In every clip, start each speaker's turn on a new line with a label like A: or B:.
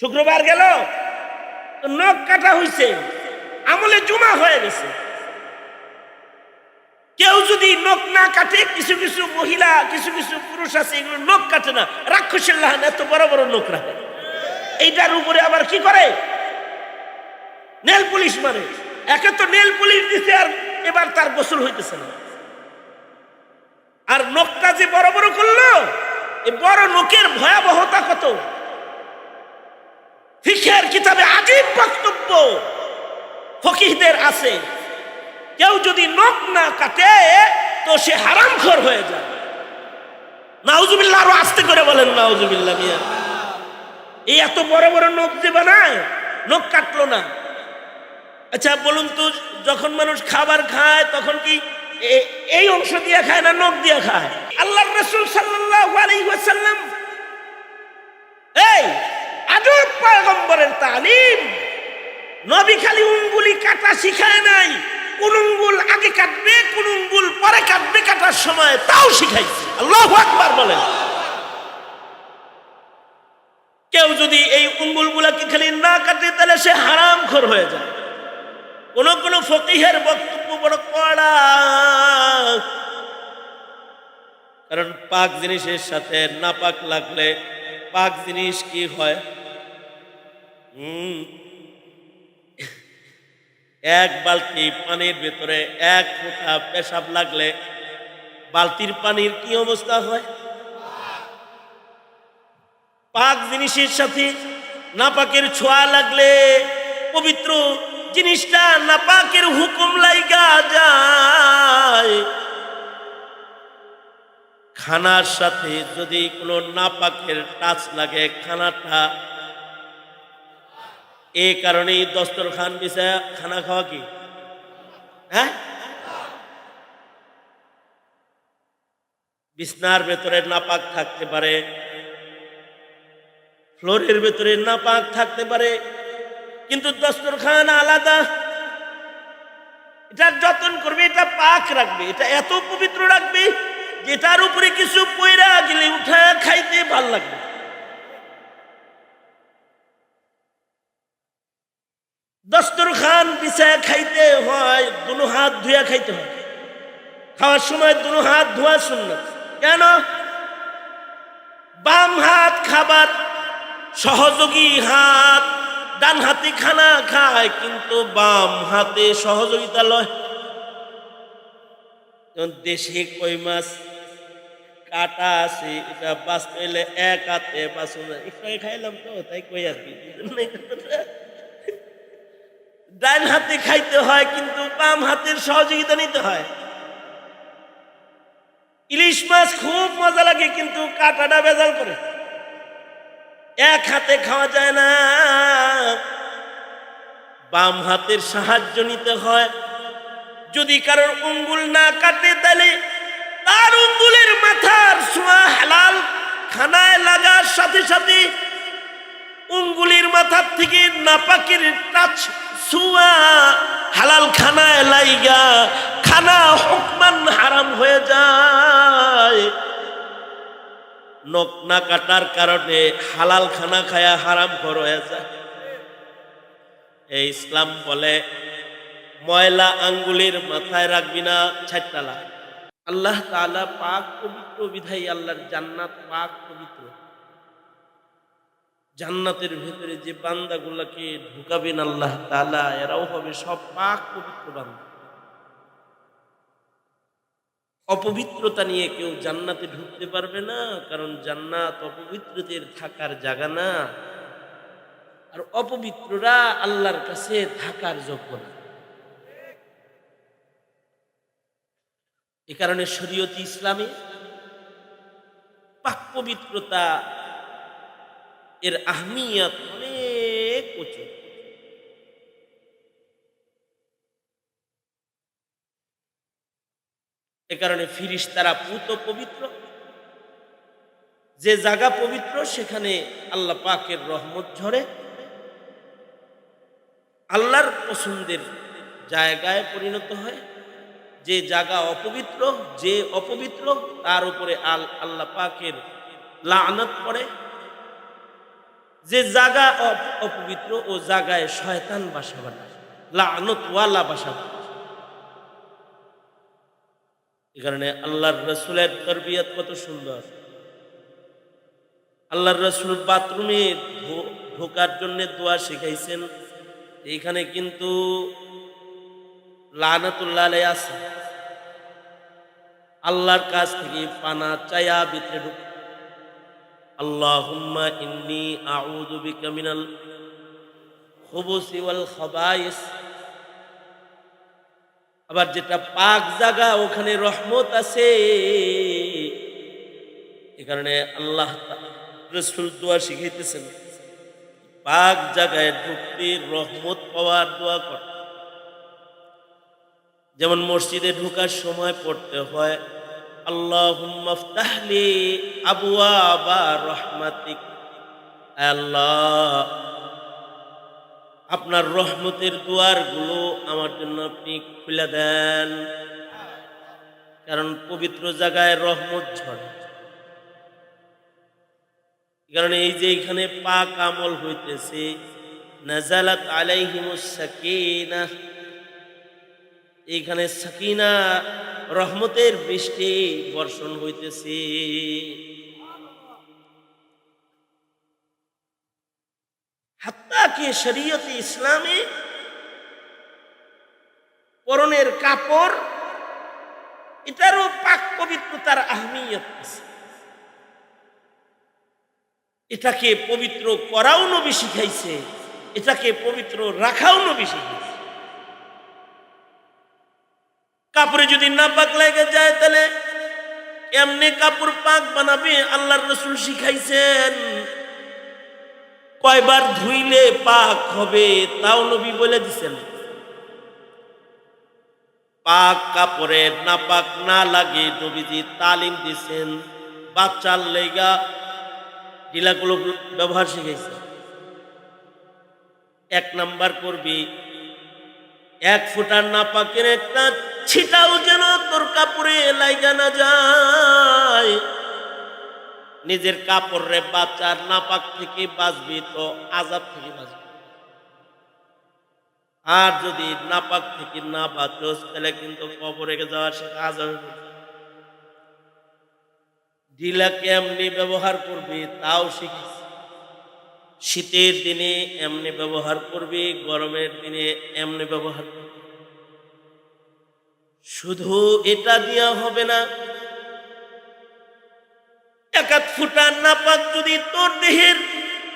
A: শুক্রবার গেল। নখ কাটা হইছে, আমলে জুমা হয়ে গেছে। কেউ যদি নখ না কাটে, কিছু কিছু মহিলা, কিছু কিছু পুরুষ আছে, এগুলো নখ কাটে না। রাক্ষসের লাহান, এত বড় বড় নখ রাখে এইটার উপরে আবার কি করে? নেল পুলিশ মানে একে তো নেল পুলিশ দিতে আর এবার তার গোসল হইতেছে না। আর নখটা যে বড় বড় করল এই বড় নখের ভয়াবহতা কত? ফিখের কিতাবে আজীব বক্তব্য। ফকিহদের আছে। কেউ যদি নখ না কাটে, তো সে হারাম হারামখোর হয়ে যায়। নাউজুবিল্লাহ আরও আস্তে করে বলেন, নাউজুবিল্লাহ মিয়া। এই এত বড় বড় নখ যে বানায়, নখ কাটলো না। আচ্ছা বলুন তো, যখন মানুষ খাবার খায়, তখন কি এই অংশ দিয়ে খায় না নখ দিয়ে খায়? আল্লাহ রসুল সাল্লাল্লাহু আলাইহি পয়গম্বরের তালিম। নবী খালি উঙ্গুলি কাটা শিখায় নাই, কোন উঙ্গুল আগে কাটবে, কোন উঙ্গুল পরে কাটবে, কাটার সময় তাও শিখাইছে। আল্লাহু আকবার বলেন। কেউ যদি এই উঙ্গুল গুলাকে খালি না কাটে, তাহলে সে হারাম খোর হয়ে যায়। কোন কোন ফকিহের বক্তব্য বড় কড়া। কারণ পাক জিনিসের সাথে না পাক লাগলে পাক জিনিস কি হয়? এক বালতি পানির ভেতরে এক ফোঁটা পেশাব লাগলে বালতির পানির কি অবস্থা হয়? পাক জিনিসের সাথে নাপাকের ছোঁয়া লাগলে পবিত্র জিনিসটা নাপাকের হুকুম লাইগা যায়। খানার সাথে যদি কোনো নাপাকের টাচ লাগে, খানাটা এই কারণেই দস্তরখান বিষয়ে খানা খাওয়া কি? হ্যাঁ? বিছনার ভেতরে নাপাক থাকতে পারে, ফ্লোরের ভেতরে নাপাক থাকতে পারে, কিন্তু দস্তরখান আলাদা। এটা যত্ন করবে, এটা পাক রাখবে, এটা এত পবিত্র রাখবে, যেটার উপরে কিছু পয়রা গেলে উঠা খাইতে ভালো লাগবে। দস্তরখান বিছায় খাইতে হয়, দুনো হাত ধুয়া খাইতে হয়। খাওয়ার সময় দুনো হাত ধোয়া সুন্নত। কেন? বাম হাত খাবার সহযোগী হাত, ডান হাতে খানা খায়, কিন্তু বাম হাতে সহযোগিতা লয়। দেশে কই মাছ? কাটা আছে, এটা বাঁচতে এক হাতে একটু আগে খাইলাম তো, তাই কই আর কি? ডান হাতে খাইতে হয়, কিন্তু বাম হাতের সহযোগিতা নিতে হয়। ইলিশ মাছ খুব মজা লাগে, কিন্তু কাটাটা বেজাল করে। এক হাতে খাওয়া যায় না। বাম হাতের সাহায্য নিতে হয়। যদি কারোর উঙ্গুল না কাটে, তাহলে তার উঙ্গুলের মাথার ছোঁয়া হালাল, খানায় লাগার সাথে সাথে উঙ্গুলির মাথার থেকে নাপাকের টাচ ছোঁয়া হালাল খানায় লাইগা, খানা হুকমান হারাম হয়ে যায়। নখ না কাটার কারণে হালাল খানা খায়া হারাম ঘর হয়ে যায়। এই ইসলাম বলে, ময়লা আঙ্গুলের মাথায় রাখবি না ছাইটালা আল্লাহ তাআলা পাক পবিত্র বিধাই আল্লাহর জান্নাত পাক পবিত্র। জান্নাতের ভেতরে যে বান্দাগুলোকে ঢুকাবেন আল্লাহ তালা এরাও হবে সব পাক পবিত্র বান্দা। অপবিত্রতা নিয়ে কেউ জান্নাতে ঢুকতে পারবে না, কারণ জান্নাত অপবিত্রদের থাকার জায়গা না। আর অপবিত্ররা আল্লাহর কাছে থাকার যোগ্য না। এ কারণে শরীয়তি ইসলামে পাক পবিত্রতা এর আহমিয়ত অনেক উঁচু। এ কারণে ফিরিস তারা পুত পবিত্র। যে জায়গা পবিত্র, সেখানে আল্লাহ পাকের রহমত ঝরে। আল্লাহর পছন্দের জায়গায় পরিণত হয়। যে জায়গা অপবিত্র, যে অপবিত্র, তার উপরে আল, আল্লাহ পাকের লানত পড়ে। যে জায়গা অপবিত্র ও জায়গায় শয়তান বাসা বানায়। লানত বাসা। এই কারণে আল্লাহর রসুলের তরবিয়ত কত সুন্দর। আল্লাহর রসুল বাথরুমে ঢোকার জন্য দোয়া শিখাইছেন। এইখানে কিন্তু লানাতুল্লাহ আছে। আল্লাহর কাছ থেকে পানা চায়া ভিতরে ঢুক ইন্নি আউযু বিকা মিনাল খুবুসি ওয়াল খাবাইস। আবার যেটা পাক জায়গা ওখানে রহমত আছে। এ কারণে আল্লাহ রসুল দোয়া শিখাইতেছেন, পাক জায়গায় ঢুকতে রহমত পাওয়ার দোয়া কর। যেমন মসজিদে ঢোকার সময় পড়তে হয় বা আল্লাহ, আপনার রহমতের দুয়ার দুয়ারগুলো আমার জন্য আপনি খুলে দেন। কারণ পবিত্র জায়গায় রহমত ঝরে। কারণে এই যে এখানে পাক আমল হইতেছে, নাজালাত আলাইহিমুস সাকিনা। এইখানে সাকিনা রহমতের বৃষ্টি বর্ষণ হইতেছে। হাত্তা কি শরীয়তে ইসলামে পরনের কাপড়, এটারও পাক পবিত্রতার আহমিয়ত আছে। এটাকে পবিত্র করাও নবী শিখাইছে, এটাকে পবিত্র রাখাও নবী শিখাইছে। কাপড়ে যদি না পাক লেগে যায়, তাহলে এমনি কাপড় পাক বানাবে, আল্লাহর রসুল শিখাইছেন। কয়বার ধুইলে পাক হবে, তাও নবী বলে দিছেন। পাক কাপড়ে না পাক না লাগে, নবীজি তালিম দিছেন। বাচ্চার লেগা ডিলাগুলো ব্যবহার শিখাইছে এক নাম্বার করবি এক ফুটার না পাকের একটা ছিটাও যেন তোর কাপড়ে লাইগা না যায়। নিজের কাপড় বাচ্চার নাপাক থেকে বাঁচবি তো, আজাব থেকে বাঁচবি। আর যদি নাপাক থেকে না বাঁচোস, তাহলে কিন্তু কবরে যাওয়ার সে আজাব। ঢিলা কেমনি ব্যবহার করবি, তাও শিখিস। শীতের দিনে এমনি ব্যবহার করবি, গরমের দিনে এমনি ব্যবহার করবি। শুধু এটা দেওয়া হবে না একাত ফুটা নাপাক যদি তোর দেহের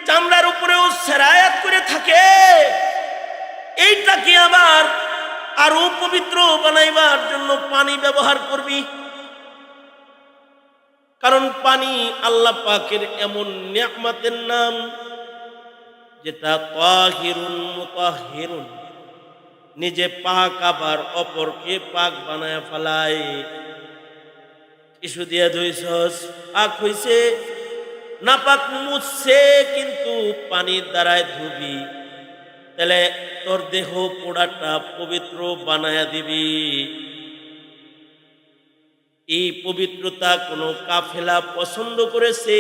A: চামড়ার উপরেও সেরায়াত করে থাকে, এইটাকে আবার আরও পবিত্র বানাইবার জন্য পানি ব্যবহার করবি। কারণ পানি আল্লাহ পাকের এমন নিয়ামতের নাম। যেটা তাহিরুন মুতাহিরুন। নিজে পাক আবার অপরকে পাক বানায় ফেলায়। দিয়া ধুইছস পাক হইছে না পাক মুছছে, কিন্তু পানির দ্বারায় ধুবি। তাহলে তোর দেহ পোড়াটা পবিত্র বানায়া দিবি। এই পবিত্রতা কোনো কাফেলা পছন্দ করেছে?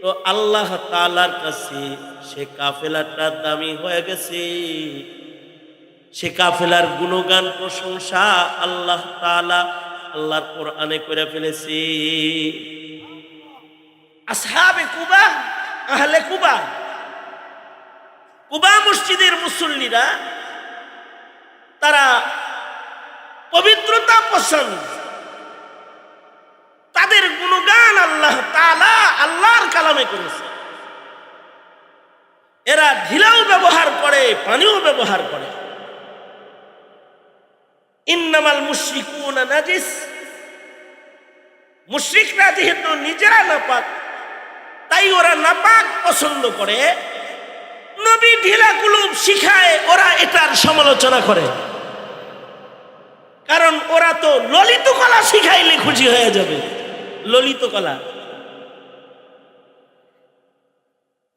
A: তো আল্লাহ তালার কাছে সে কাফেলাটা দামি হয়ে গেছে। সে কাফেলার গুণগান প্রশংসা আল্লাহ তালা আল্লাহর কোরআনে করে ফেলেছি। কুবা মুসল্লিরা, তারা পবিত্রতা পছন্দ তাদের গুণগান আল্লাহ তালা আল্লাহর কালামে করেছে। এরা ঢিলাও ব্যবহার করে, পানিও ব্যবহার করে। ইন্নামাল মুশরিকুনা নাজিস। মুশরিকরা যেহেতু নিজেরা নাপাক, তাই ওরা নাপাক পছন্দ করে। নবী ঢিলাগুলো শিখায়, ওরা এটার সমালোচনা করে। কারণ ওরা তো ললিত কলা শিখাইলে খুশি হয়ে যাবে। ললিত কলা।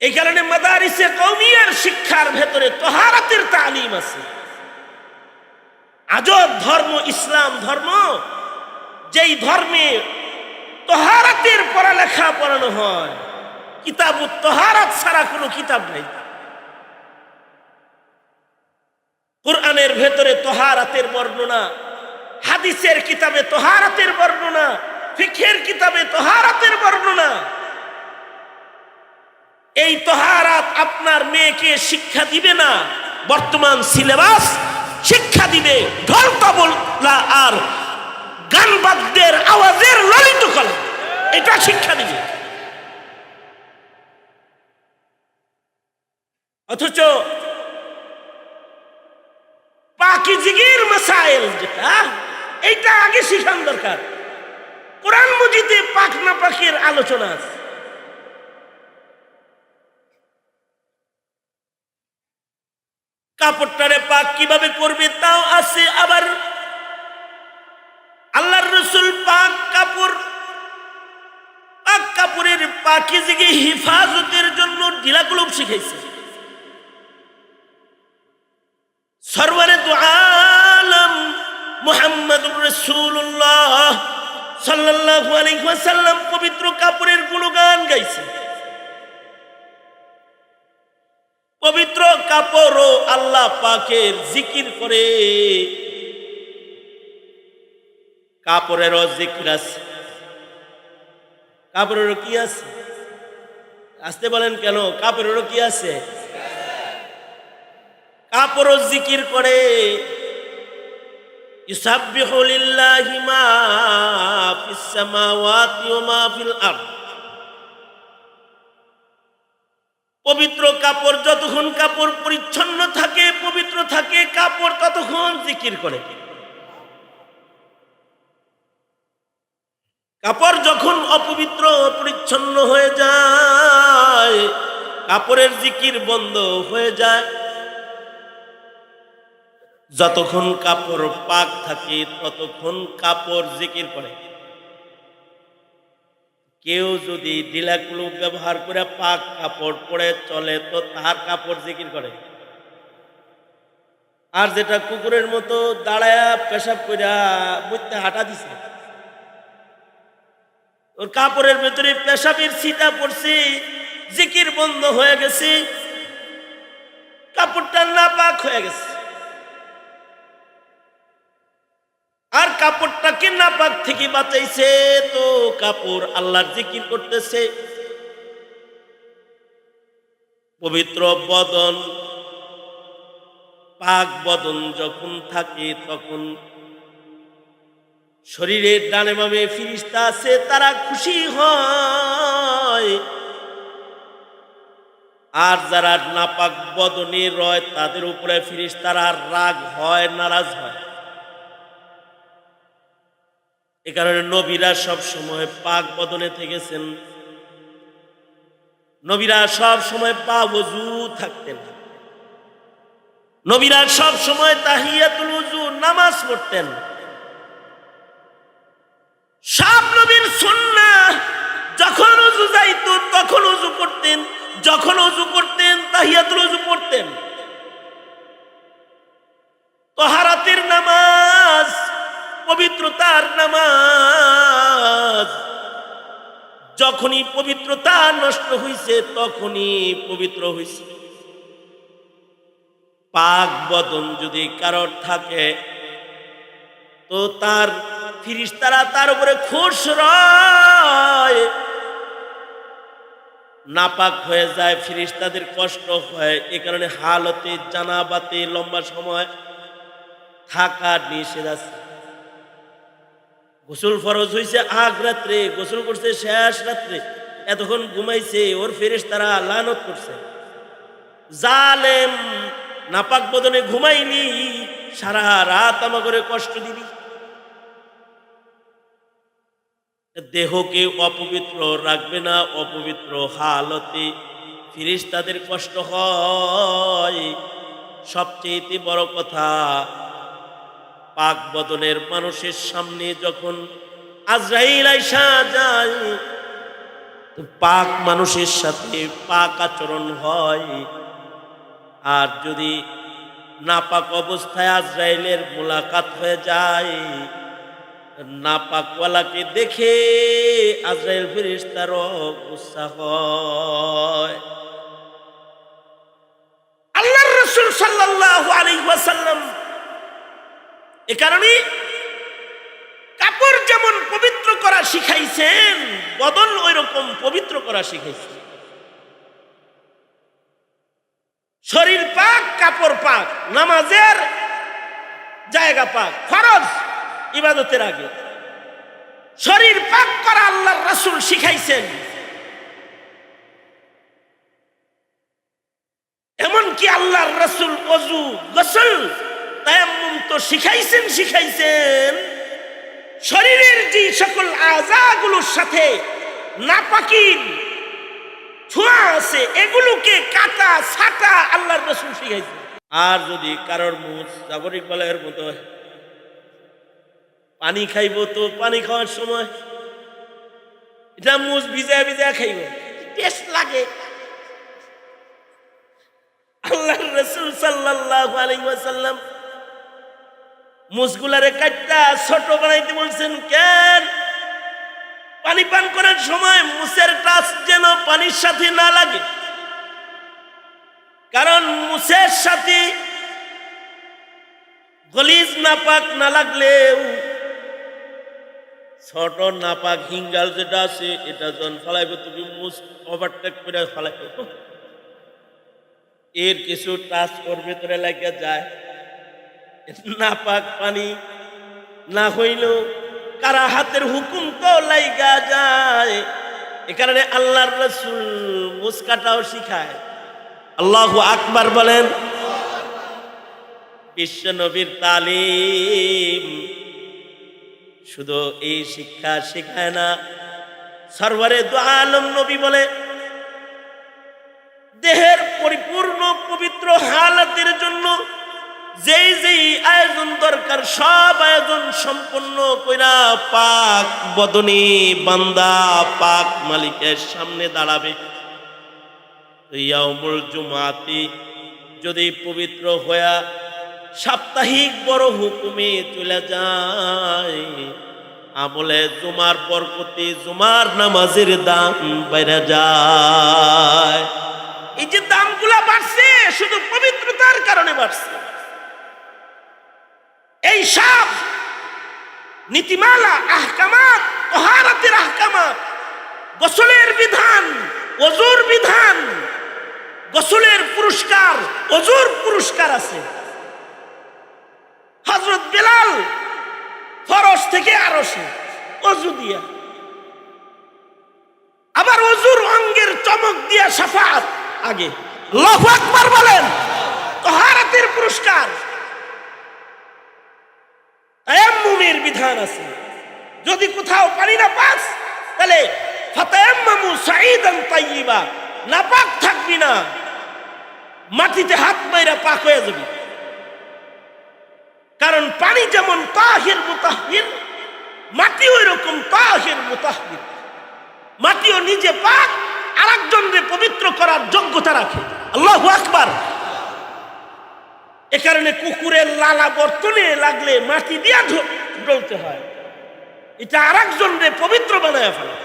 A: এই কারণে মাদারিসে কৌমিয়ার শিক্ষার ভেতরে তহারাতের তালিম আছে। আজব ধর্ম, ইসলাম ধর্ম, যেই ধর্মে তহারাতের পড়ালেখা পড়ানো হয়, কিতাব তোহারাত ছাড়া কোনো কিতাব নেই। কোরআনের ভেতরে তোহারাতের বর্ণনা, হাদিসের কিতাবে তোহারাতের বর্ণনা ফিখের কিতাবে তোহারাতের বর্ণনা এই তোহারাত আপনার মেয়েকে শিক্ষা দিবে না। বর্তমান সিলেবাস শিক্ষা দিবে। ঢোল তবলা আর গান বাদ্যের আওয়াজের ললিত কলা এটা শিক্ষা দিবে। অথচ পাকি জিগির মাসাইল যেটা, এইটা আগে শিখান দরকার। কোরআন মজিদে পাক না পাকের আলোচনা আছে। কাপড়টারে পাক কীভাবে করবে তাও আছে আবার। আল্লাহর রসুল পাক কাপড়, পাক কাপড়ের পাকি জিগে হিফাজতের জন্য ঢিলাকুলুপ শিখাইছে। সরওয়ারে দু আলম মুহাম্মদুর রাসূলুল্লাহ সাল্লাল্লাহু আলাইহি ওয়াসাল্লাম পবিত্র কাপড়ের গুণগান গাইছে। পবিত্র কাপড়ও আল্লাহ পাকের জিকির করে। কাপড়েরও জিকির আছে। কাপড়েরও কি আছে? আসতে বলেন কেন? কাপড়েরও কি আছে? কাপড় জিকির করে। ইউসাব্বিহু লিল্লাহি মা ফিস সামাওয়াতি ওয়া মা ফিল আরদ। পবিত্র কাপড় যতক্ষণ কাপড় পরিচ্ছন্ন থাকে, পবিত্র থাকে, কাপড় ততক্ষণ জিকির করে। কাপড় যখন অপবিত্র অপরিচ্ছন্ন হয়ে যায়, কাপড়ের জিকির বন্ধ হয়ে যায়। যতক্ষণ কাপড় পাক থাকে, ততক্ষণ কাপড় জিকির করে। কেউ যদি ডিলাকুলু ব্যবহার করে পাক কাপড় পরে চলে, তো তার কাপড় জিকির করে। আর যেটা কুকুরের মতো দাঁড়ায়া পেশাব কইরা বুঝতে হাঁটা দিছে। ওর কাপড়ের ভেতরে পেশাবের ছিটা পড়ছে, জিকির বন্ধ হয়ে গেছে, কাপড়টা না পাক হয়ে গেছে। আর কাপড়টাকে নাপাক থেকে বাঁচাইছে তো কাপড় আল্লাহর জিকির করতেছে। পবিত্র বদন, পাক বদন যখন থাকে তখন শরীরের ডানে বামে ফিরিস্তা আছে, তারা খুশি হয়। আর যারা নাপাক বদনে রয়, তাদের উপরে ফিরিস্তারা রাগ হয়, নারাজ হয়। এ কারণে নবীরা সব সময় পাক বদনে থেকেছেন। নবীরা সব সময় পা বজু থাকতেন নবীরা সব সময় তাহিয়াতুল উজু নামাজ পড়তেন। সব নবীর সুন্না যখন উজু যাইতো, তখন উজু করতেন, যখন উজু করতেন, তাহিয়াতুল যখনই পবিত্রতা নষ্ট হইছে, তখনই পবিত্র হইছে। পাক বদন যদি কারোর থাকে, তো তার ফিরিস্তারা তার উপরে খুশ রয়। নাপাক হয়ে যায়, ফিরিস্তাদের কষ্ট হয়, এ কারণে হালতে, জানাবাতে লম্বা সময় থাকা নিষেধ আছে। গোসল ফরজ হয়েছে আগ রাত্রে, গোসল করছে শেষ রাত্রে। এতক্ষণ ঘুমাইছে, ওর ফেরেস তারা লানত করছে। জালেম নাপাক বদনে ঘুমাইনি, সারা রাত আমা করে কষ্ট দিবি দেহকে অপবিত্র রাখবে না, অপবিত্র হালতে ফিরিস তাদের কষ্ট হয়। সবচেয়ে বড় কথা পাক বদনের মানুষের সামনে যখন আজরাইল আইসা যায় পাক মানুষের সাথে পাক আচরণ হয়। আর যদি নাপাক অবস্থায় আজরাইলের মোলাকাত হয়ে যায় নাপাকওয়ালাকে দেখে আজরাইল ফেরেশতার গুসা হয়। এ কারণে কাপড় যেমন পবিত্র করা শিখাইছেন, বদন ওই রকম পবিত্র করা শিখাইছেন। শরীর পাক, কাপড় পাক, নামাজের জায়গা পাক, ফরজ, ইবাদতের আগে। শরীর পাক করা আল্লাহর রাসূল শিখাইছেন। এমনকি আল্লাহর রাসূল অজু, গোসল তায়াম্মুম তো শিখাইছেন শিখাইছেন। শরীরের যে সকল আজাগুলোর সাথে নাপাকির ছোঁয়া আছে, এগুলোকে কাটা, ছাটা আল্লাহর রসুল শিখাইছে আর যদি কারোর মুখ জাবর ইকবালের মতো পানি খাইব তো পানি খাওয়ার সময়, এটা মুজ ভিজা ভিজা খাইব, টেস্ট লাগে। আল্লাহ রসুল সাল্লাল্লাহু আলাইহি ওয়াসাল্লাম মুসগুলারে কাটটা ছোট বানাইতে বলছেন, কেন? পানি পান করার সময় মুসের টাচ যেন পানির সাথে না লাগে। কারণ মুসের সাথে গলিজ নাপাক না লাগলেও ছোট নাপাক হিঙ্গাল যেটা আছে, এটা যখন ফলাইব, তুমি মুস ওভারটেক করে ফলাইব। এর কিছু টাচ ওর ভেতরে লাগে যায়। নাপাক পানি, না হইলেও কারা হাতের হুকুম তো লাইগা যায়। এ কারণে আল্লাহর রসুল মুস্কাটাও শিখায়। আল্লাহ আকবার বলেন, বিশ্ব নবীর তালিম শুধু এই শিক্ষা শেখায় না সর্বরে দু আলম নবী বলে, দেহের পরিপূর্ণ পবিত্র হালাতের জন্য যেই আয়োজন দরকার, সব আয়োজন সম্পন্ন কইরা পাক বদনে বান্দা, পাক মালিকের সামনে দাঁড়াবে। ইয়ামুল জুমাতি যদি পবিত্র হইয়া সাপ্তাহিক বড় হুকুমে চলে যায়, আমলে জুমার বরকতি, জুমার নামাজের দাম বেড়ে যায়। এই যে দামগুলা বাড়ছে, শুধু পবিত্রতার কারণে বাড়ছে। এই সব নীতিমালা আহকামাত তহারাতের আহকামাত গোসলের বিধান, অজুর বিধান, গোসলের পুরস্কার, অজুর পুরস্কার আছে। হজরত বেলাল ফরস থেকে আরসে অজু দিয়া। আবার অজুর অঙ্গের চমক দিয়া সাফাত আগে। আল্লাহু আকবার বলেন, তহারাতের পুরস্কার। তায়াম্মুমের বিধান আছে। যদি কোথাও পানি না পাস, তাহলে ফাতায়াম্মামু সাঈদান তাইয়িবা। নাপাক থাকবি না। মাটিতে হাত মাইরা পাক হয়ে যাবি। কারণ পানি যেমন তাহির মুতাহির মাটি ওই রকম তাহির মুতাহির মাটিও নিজে পাক আরেকজনকে পবিত্র করার যোগ্যতা রাখে। আল্লাহ আকবার। এ কারণে কুকুরের লালা বর্তনে লাগলে মাটি দিয়া ডলতে হয়। এটা আর একজনরে পবিত্র বানায় ফেলে।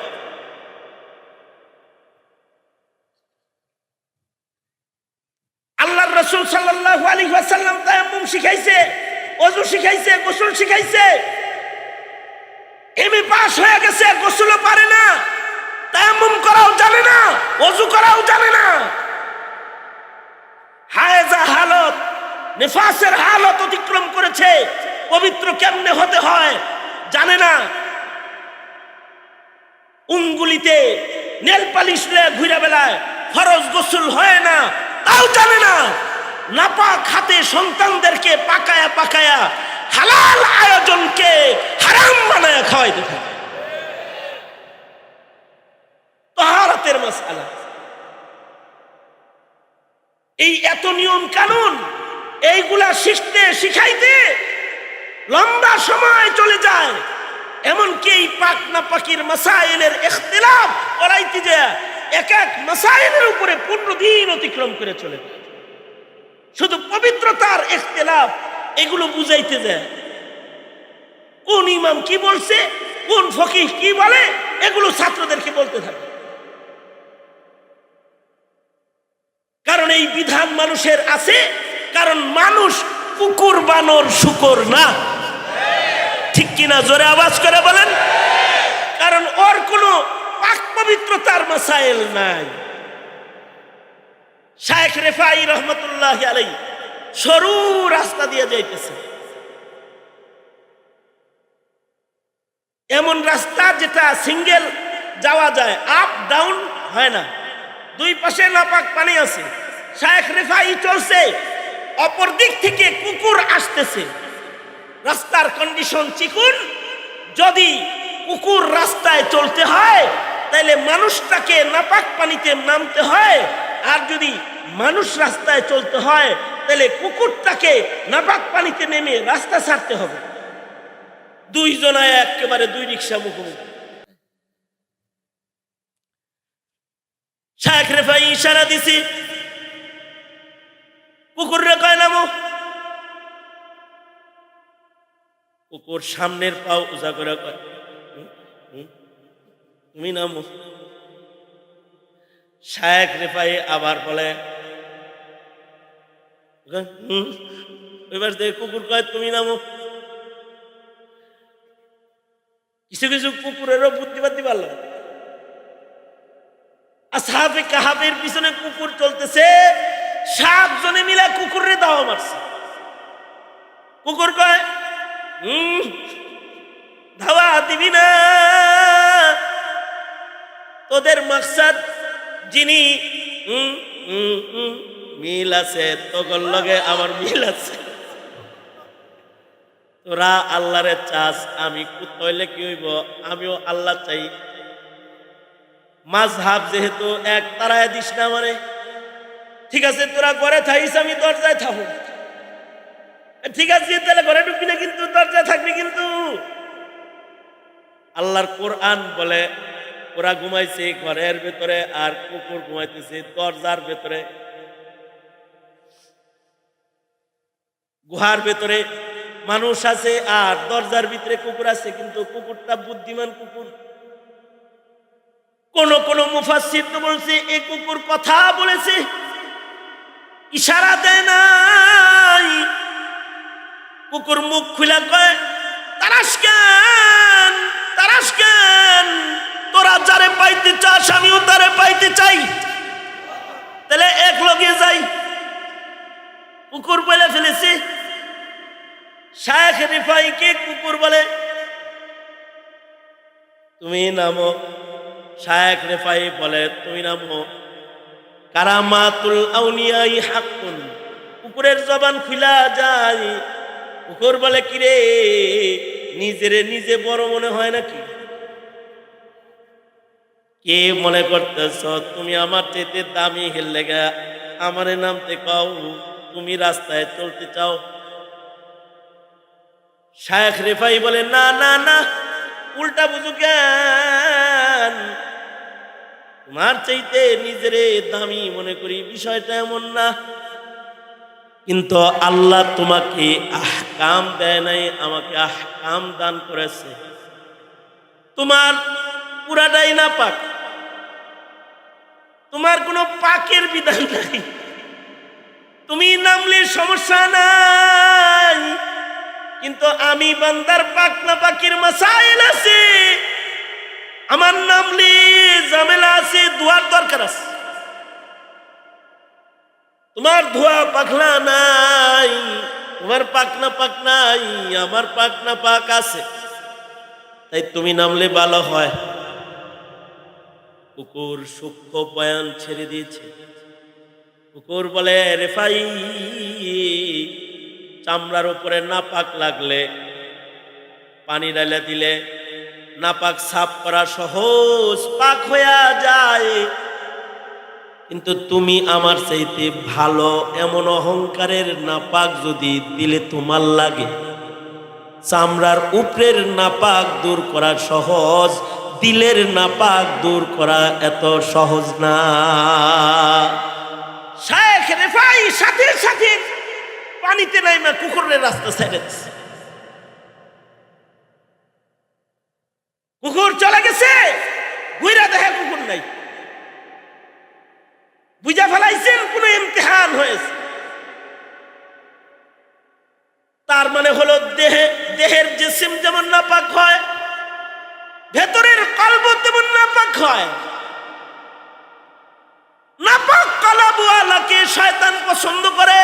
A: আল্লাহর রসুল সাল্লাল্লাহু আলাইহি ওয়াসাল্লাম তায়াম্মুম শিখাইছে, ওযু শিখাইছে, গোসল শিখাইছে। এমএ পাস হয়ে গেছে, গোসলও পারে না, তায়াম্মুম করাও জানে না, ওযু করাও জানে না। হায়জা হালত নেফাসের হালত অতিক্রম করেছে। পবিত্র কেমনে হতে হয়? জানে না। উঙ্গুলিতে নেল পালিশ ঘুরে বেলায় ফরজ গোসল হয় না, তাও জানে না। নাপাক হাতে সন্তানদেরকে পাকায়া পাকায়া হালাল আয়োজনকে হারাম বানায় খাওয়াই দেখে এই এত নিয়ম কানুন এইগুলা শিখতে, শিখাইতে লম্বা সময় চলে যায়। এমনকি এই পাক না পাকির মাসাইলের ইখতিলাফ করাইতে যায়, এক এক মাসাইলের উপরে পনেরো দিন অতিক্রম করে চলে যায়। শুধু পবিত্রতার ইখতিলাফ, এগুলো বুঝাইতে যায়। কোন ইমাম কি বলছে, কোন ফকিহ কি বলে, এগুলো ছাত্রদেরকে বলতে থাকে। কারণ এই বিধান মানুষের আছে কারণ মানুষ কুকুর, বানর, শুকর না। ঠিক কিনা জোরে আওয়াজ করে বলেন? কারণ ওর কোনো পাক পবিত্রতার মাসাইল নাই। শায়েখ রেফাই রহমতুল্লাহ আলাই সরু রাস্তা দিয়ে যাইতেছে। এমন রাস্তা যেটা সিঙ্গেল যাওয়া যায় আপ ডাউন হয় না। দুই পাশে নাপাক পানি আছে। শায়েখ রেফাই চলছে। অপর দিক থেকে কুকুর আসতেছে। রাস্তার কন্ডিশন চিকুন। যদি কুকুর রাস্তায় চলতে হয় তাহলে মানুষটাকে নাপাক পানিতে নামতে হয়। আর যদি মানুষ রাস্তায় চলতে হয় তাহলে কুকুরটাকে নাপাক পানিতে নেমে রাস্তা ছাড়তে হবে। দুইজনায় একেবারে দুই রিক্সা মুখোমুখি। শায়েখ রেফাই ইশারা দিছি কুকুর রে কয় নামো? কুকুর সামনের পাও উজা করে কয় তুমি নামো। শায়েখ রেফাই আবার বলে এবার দেখে কুকুর কয়, তুমি নামো। কিছু কিছু কুকুরেরও বুদ্ধিবাদী পারল আসাহাবে কাহাবের পিছনে কুকুর চলতেছে। সাত জনে মিলে কুকুরে দাওয়া মারছে। কুকুর কয় হুম ধাওয়া দিবি না। তোদের মাকসাদ যিনি মিল আছে তোর লগে আমার মিল আছে। তোরা আল্লাহরে চাস, আমি হইলে কি হইব? আমিও আল্লাহ চাই। মাঝহাব যেহেতু এক তারায় দিস না মানে ঠিক আছে, তোরা ঘরে থাকিস, আমি দরজায় থাকব ঠিক আছে তাহলে ঘরে ঢুকবি না কিন্তু, দরজায় থাকবি কিন্তু। আল্লাহর কোরআন বলে, ওরা ঘুমাইছে ঘরের ভেতরে আর কুকুর ঘুমাইতেছে দরজার ভেতরে। গুহার ভেতরে মানুষ আছে আর দরজার ভিতরে কুকুর আছে, কিন্তু কুকুরটা বুদ্ধিমান কুকুর। কোন কোন মুফাসির বলছে এই কুকুর কথা বলেছে ইশারা দেয় নাই। কুকুর মুখ খুলে কয়, তারাস কেন? তারাস কেন? তোরা যারে পাইতে চাস, আমিও তারে পাইতে চাই। তাহলে এক লগে যাই। কুকুর বলে ফেলেছে, শায়েখ রিফাইকে কুকুর বলে, তুমি নামো। শায়েখ রেফাই বলে, তুমি নামো। কারামাতুল আউনিয়াই হাক্কুন। কুকুরের জবান খুলা যায়। কুকুর বলে, কিরে, নিজেরে নিজে বড় মনে হয় নাকি? কে মনে করতেছ? তুমি আমার চেতে দামি হেললে গা আমারে নামতে কাও, তুমি রাস্তায় চলতে চাও। শায়েখ রেফাই বলে, না না না, উল্টা বুঝু কেন? তোমার চাইতে নিজেরে দামি মনে করি, বিষয়টা এমন না। কিন্তু আল্লাহ তোমাকে আহকাম দেয় নাই, আমাকে আহকাম দান করেছে। তোমার পুরাটাই না পাক। তোমার কোনো পাকের বিধান নাই। তুমি নামলে সমস্যা নাই। কিন্তু আমি বান্দার পাক না পাকির মাসাইল আছে। আমার নামলে ঝামেলা আছে, দুয়ার দরকার আছে। তোমার ধোয়া পাখলা নাই, তোমার পাকনা পাক নাই, আমার পাকনা পাক আছে। তাই তুমি নামলে ভালো হয়। কুকুর সূক্ষ্ম বয়ান ছেড়ে দিয়েছে। কুকুর বলে, রেফাই, চামড়ার উপরে নাপাক লাগলে, পানি ডালে দিলে নাপাক সাফ করা সহজ, পাক হইয়া যায়। কিন্তু তুমি আমার চাইতে ভালো এমন অহংকারের নাপাক যদি দিলে তোমার লাগে, চামড়ার উপরের নাপাক দূর করা সহজ, দিলের নাপাক দূর করা এত সহজ না। সাথে সাথে পানিতে নাইমা কুকুরের রাস্তা ছেড়ে কুকুর চলে গেছে। বুইরা দেখে কুকুর নাই। বুঝা ফেলাইছেন, কোনো ইমতিহান হয়েছে। তার মানে হলো দেহে দেহের যে সিম যেমন না পাক হয়, ভেতরের কল্প তেমন নাপাক হয়। নাপাক কলবওয়ালাকে শয়তান পছন্দ করে,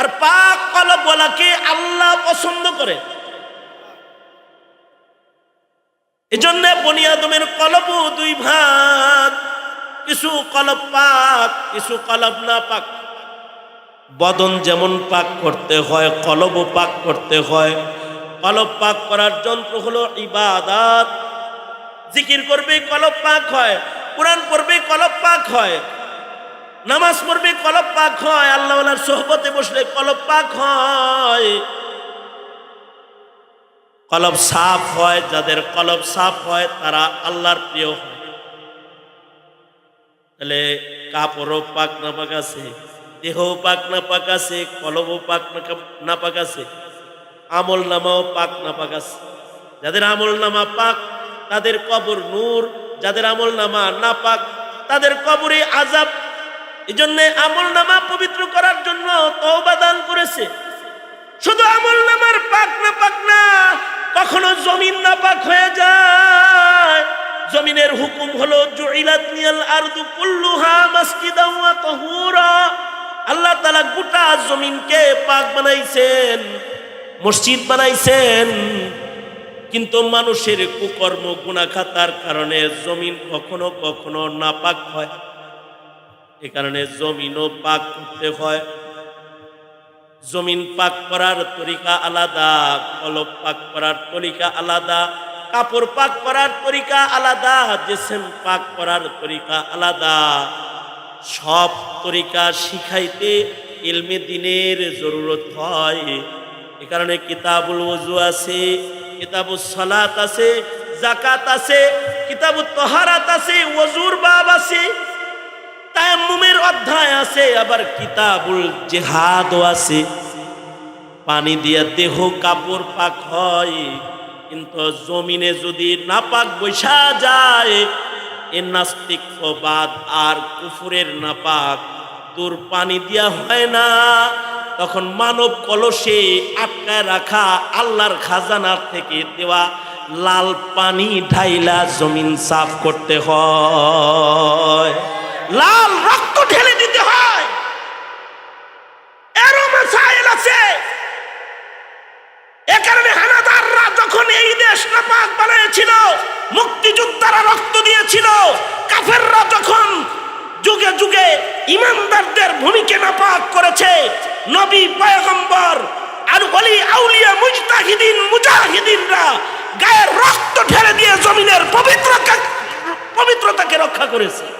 A: আর পাক কলবওয়ালাকে আল্লাহ পছন্দ করে। এজন্য বনিয়াদমের কলব দুই ভাগ, কিছু কলব পাক, কিছু কলব না পাক। বদন যেমন পাক করতে হয় কলব পাক করতে হয়। কলব পাক করার যন্ত্র হলো ইবাদাত। জিকির করবে কলব পাক হয়, কোরআন পড়বে কলব পাক হয়, নামাজ পড়বে কলব পাক হয় আল্লাহর সোহবতে বসলে কলব পাক হয়। কলব সাফ হয়, যাদের কলব সাফ হয়, তারা আল্লাহর প্রিয় হয়। তাহলে কাপড়ও পাক না পাক আছে দেহ পাক না পাক আছে, কলবও পাক না কাপ- না পাক আছে, আমল নামাও পাক না পাক আছে। যাদের আমল নামা পাক, তাদের কবর নূর, যাদের আমল নামা না পাক, তাদের কবরে আজাব এই জন্য আমল নামা পবিত্র করার জন্য তওবা দান করেছে। শুধু আমল নামার পাক না পাক না, কখনো জমিন না পাক হয়ে যায়। জমিনের হুকুম হলো, জুইলাত নিয়াল আরদু কুল্লুহা ওয়া তাহুরা। আল্লাহ তাআলা গোটা জমিনকে পাক বানাইছেন, মসজিদ বানাইছেন। কিন্তু মানুষের কুকর্ম গুণাখাতার কারণে জমিন কখনো কখনো নাপাক হয়। এ কারণে জমিনও পাক করতে হয়। জমিন পাক করার তরিকা আলাদা, কলব পাক করার তরিকা আলাদা, কাপড় পাক করার তরিকা আলাদা, জেসেম পাক করার তরিকা আলাদা। সব তরিকা শিখাইতে ইলমে দিনের জরুরত হয়। এ কারণে কিতাবুল ওজু আছে কিতাবুল সালাত আছে জাকাত আছে কিতাবুল তহারাত আছে ওজুর বাব আছে। তায়াম্মুমের অধ্যায় আছে, আবার কিতাবুল জেহাদও আছে। পানি দিয়া দেহ কাপড় পাক হয়, কিন্তু জমিনে যদি নাপাক বৈশা যায়, এ নাস্তিকবাদ আর কুফুরের নাপাক। তোর পানি দিয়া হয় না, তখন মানব কলসে আটকায় রাখা আল্লাহর খাজানার থেকে দেওয়া লাল পানি ঢাইলা জমিন সাফ করতে হয়। লাল রক্ত ঢেলে দিতে হয়। রক্ত দিয়েছিল, কাফেররা যখন যুগে যুগে ইমানদারদের ভূমিকে নাপাক করেছে, নবী পয়গম্বর আর অলি আউলিয়া মুজতাহিদিন, মুজাহিদিনরা গায়ের রক্ত ঢেলে দিয়ে জমিনের পবিত্রতা পবিত্রতাকে রক্ষা করেছে।